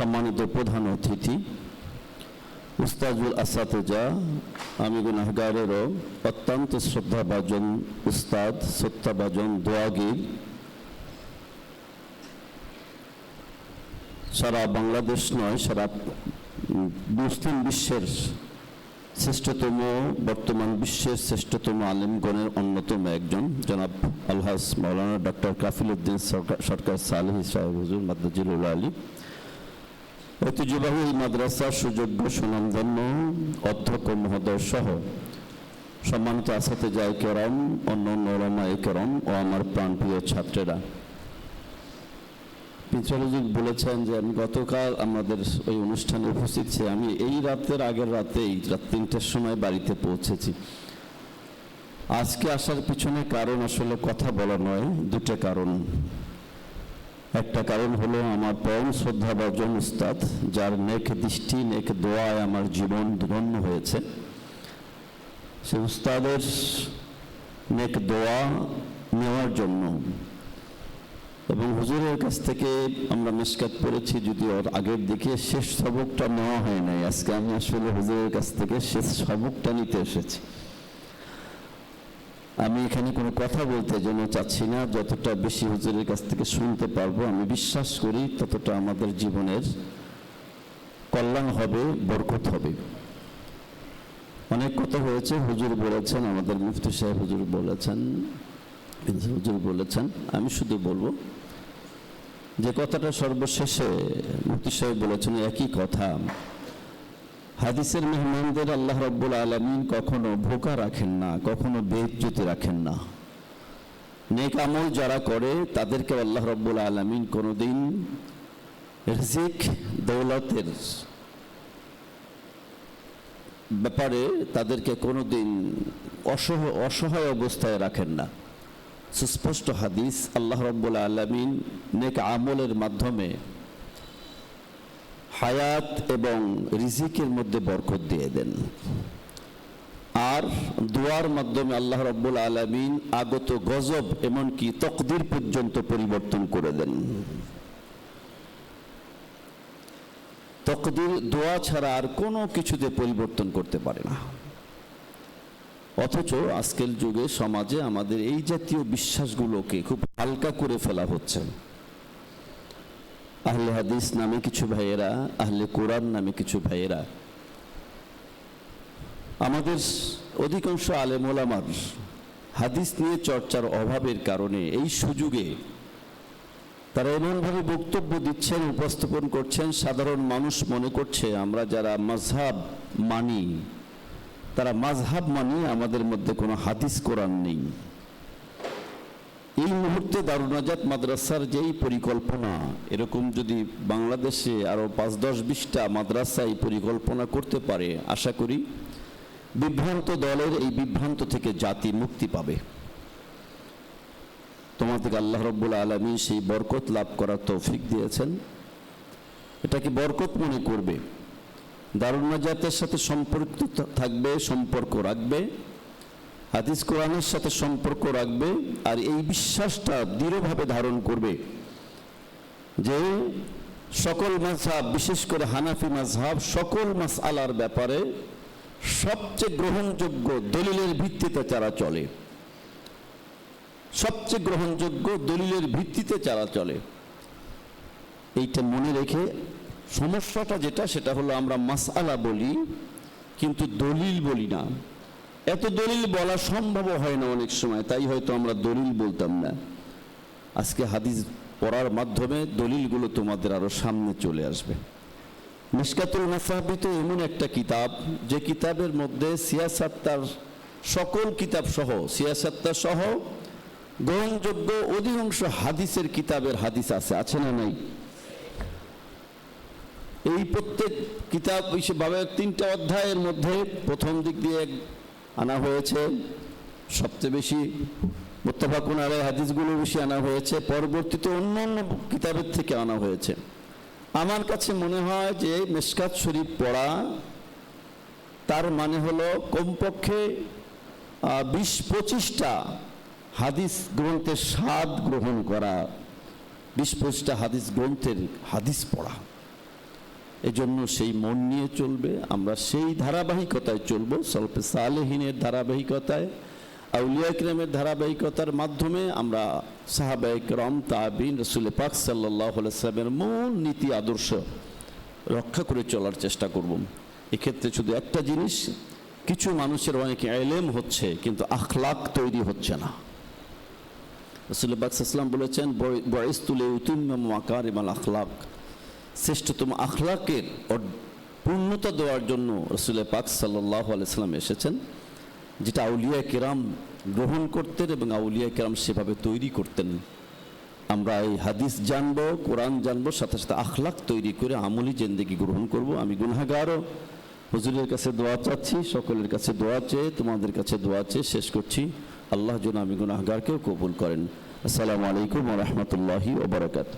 সম্মানিত প্রধান অতিথি, উস্তাজুল আসাতেজা আমি গুনাহগারেরও অত্যন্ত শ্রদ্ধাভাজন উস্তাদ, শ্রদ্ধাভাজন দোয়াগির। সারা বাংলাদেশ নয়, সারা মুসলিম বিশ্বের শ্রেষ্ঠতম, বর্তমান বিশ্বের শ্রেষ্ঠতম আলেমগণের অন্যতম একজন, জনাব আলহাস মৌলানা ডক্টর কাফিলউদ্দিন সরকার সরকার সালেহ সাহেব হুজুর মাদ্দাজিরুল আলী। ঐতিহ্যবাহী মাদ্রাসার সুযোগ্য সুনামধন্য অধ্যক্ষ মহোদয় সহ সম্মানিত আসাতে যায় কেরম অন্য ওলামায়ে কেরম ও আমার প্রাণপ্রিয় ছাত্রেরা। প্রিন্সিপালজি বলেছেন যে আমি গতকাল আমাদের ওই অনুষ্ঠানে উপস্থিত ছি আমি এই রাতের আগের রাতেই রাত তিনটের সময় বাড়িতে পৌঁছেছি। আজকে আসার পিছনে কারণ আসলে কথা বলা নয়, দুটো কারণ। একটা কারণ হলো আমার পরম শ্রদ্ধাভাজন উস্তাদ, যার নেক দৃষ্টি, নেক দোয়ায় আমার জীবন ধন্য হয়েছে। সে উস্তাদের নেক দোয়া নেওয়ার জন্য এবং হুজুরের কাছ থেকে আমরা মেসকাত পড়েছি, যদি ওর আগের দিকে শেষ সবকটা নেওয়া হয় নাই। আজকে আমি আসলে হুজুরের কাছ থেকে শেষ সবকটা নিতে এসেছি। আমি এখানে কোনো কথা বলতে জন্য চাচ্ছি না। যতটা বেশি হুজুরের কাছ থেকে শুনতে পারব, আমি বিশ্বাস করি ততটা আমাদের জীবনের কল্যাণ হবে, বরকত হবে। অনেক কথা হয়েছে, হুজুর বলেছেন, আমাদের মুফতি সাহেব হুজুর বলেছেন হুজুর বলেছেন, আমি শুধু বলব যে কথাটা সর্বশেষে মুফতি সাহেব বলেছেন, একই কথা। হাদিসের মেহমানদের আল্লাহ রব্বুল আলমিন কখনো ভোকা রাখেন না, কখনো বেজ্জতি রাখেন না। নেক আমল যারা করে তাদেরকে আল্লাহ রব্বুল আলমিন কোনোদিন রিজিক, দৌলতের ব্যাপারে তাদেরকে কোনোদিন অসহ, অসহায় অবস্থায় রাখেন না। সুস্পষ্ট হাদিস, আল্লাহ রব্বুল আলমিন নেক আমলের মাধ্যমে হায়াত এবং রিজিকের মধ্যে বরকত দিয়ে দেন। আর দোয়ার মাধ্যমে আল্লাহ রব্বুল আলমিন আগত গজব এমনকি তকদির পর্যন্ত পরিবর্তন করে দেন। তকদির, দোয়া ছাড়া আর কোনো কিছুতে পরিবর্তন করতে পারে না। অথচ আজকের যুগে সমাজে আমাদের এই জাতীয় বিশ্বাসগুলোকে খুব হালকা করে ফেলা হচ্ছে। আহলে হাদিস নামে কিছু ভাইয়েরা, আহলে কোরআন নামে কিছু ভাইয়েরা। আমাদের অধিকাংশ আলেম ওলামার হাদিস নিয়ে চর্চার অভাবের কারণে এই সুযোগে তারা এমনভাবে বক্তব্য দিচ্ছেন, উপস্থাপন করছেন, সাধারণ মানুষ মনে করছে, আমরা যারা মাঝহাব মানি, তারা মাঝহাব মানি আমাদের মধ্যে কোনো হাদিস, কোরআন নেই। এই মুহূর্তে দারুনাজাত মাদ্রাসার যেই পরিকল্পনা, এরকম যদি বাংলাদেশে আরও পাঁচ, দশ, বিশটা মাদ্রাসা এই পরিকল্পনা করতে পারে, আশা করি বিভ্রান্ত দলের এই বিভ্রান্ত থেকে জাতি মুক্তি পাবে। তোমাদেরকে আল্লাহ রব্বুল আলমী সেই বরকত লাভ করার তৌফিক দিয়েছেন। এটাকে বরকত মনে করবে। দারুনাজাতের সাথে সম্পর্কিত থাকবে, সম্পর্ক রাখবে। হাদিস কোরআনের সাথে সম্পর্ক রাখবে আর এই বিশ্বাসটা দৃঢ়ভাবে ধারণ করবে যে সকল মাঝহাব, বিশেষ করে হানাফি মাঝহাব, সকল মাস আলার ব্যাপারে সবচেয়ে গ্রহণযোগ্য দলিলের ভিত্তিতে তারা চলে। সবচেয়ে গ্রহণযোগ্য দলিলের ভিত্তিতে চারা চলে। এইটা মনে রেখে সমস্যাটা যেটা, সেটা হলো আমরা মাসআলা বলি, কিন্তু দলিল বলি না। এত দলিল বলা সম্ভব হয় না অনেক সময়, তাই হয়তো আমরা দলিল বলতাম না। আজকে হাদিস পড়ার মাধ্যমে দলিলগুলো তোমাদের আরও সামনে চলে আসবে। মিসকাতুল মাসাহাবি তো এমন একটা কিতাব, যে কিতাবের মধ্যে সিয়াসাত্তার সকল কিতাব সহ, সিয়াসাত্তা সহ গ্রহণযোগ্য অধিকাংশ হাদিসের কিতাবের হাদিস আছে আছে না নাই? এই প্রত্যেক কিতাব হিসেবে তিনটা অধ্যায়ের মধ্যে প্রথম দিক দিয়ে আনা হয়েছে। সবচেয়ে বেশি মোত্তাফাকুন আলাই হাদিসগুলো বেশি আনা হয়েছে। পরবর্তীতে অন্য অন্য কিতাবের থেকে আনা হয়েছে। আমার কাছে মনে হয় যে মেসকাত শরীফ পড়া তার মানে হলো কমপক্ষে বিশ পঁচিশটা হাদিস গ্রন্থের স্বাদ গ্রহণ করা, বিশ পঁচিশটা হাদিস গ্রন্থের হাদিস পড়া। এজন্য সেই মন নিয়ে চলবে, আমরা সেই ধারাবাহিকতায় চলবো সলপে সালেহিনের ধারাবাহিকতায়, আউলিয়া ইকরামের ধারাবাহিকতার মাধ্যমে আমরা সাহাবাহিক রম তাবিন, রসুল পাক সাল্লাহ সাল্লামের মূল নীতি, আদর্শ রক্ষা করে চলার চেষ্টা করব। এক্ষেত্রে শুধু একটা জিনিস, কিছু মানুষের অনেক এলেম হচ্ছে, কিন্তু আখলাক তৈরি হচ্ছে না। রসুল বাকসাল্লাম বলেছেন, বয়স তুলে উতুম্ম আকার এবং আখলাক। শ্রেষ্ঠতম আখলাকের পূর্ণতা দেওয়ার জন্য রসুল পাক সাল্লাহ আলাইসাল্লাম এসেছেন, যেটা আউলিয়া কেরাম গ্রহণ করতেন এবং আউলিয়া কেরাম সেভাবে তৈরি করতেন। আমরা এই হাদিস জানব, কোরআন জানব, সাথে সাথে আখলাক তৈরি করে আমলি জেন্দেগি গ্রহণ করব। আমি গুনাগারও হুজুরের কাছে দোয়া চাচ্ছি, সকলের কাছে দোয়া চেয়ে, তোমাদের কাছে দোয়া চেয়ে শেষ করছি। আল্লাহ যেন আমি গুনাহগারকেও কবুল করেন। আসসালামু আলাইকুম রহমতুল্লাহি ওবরাকাত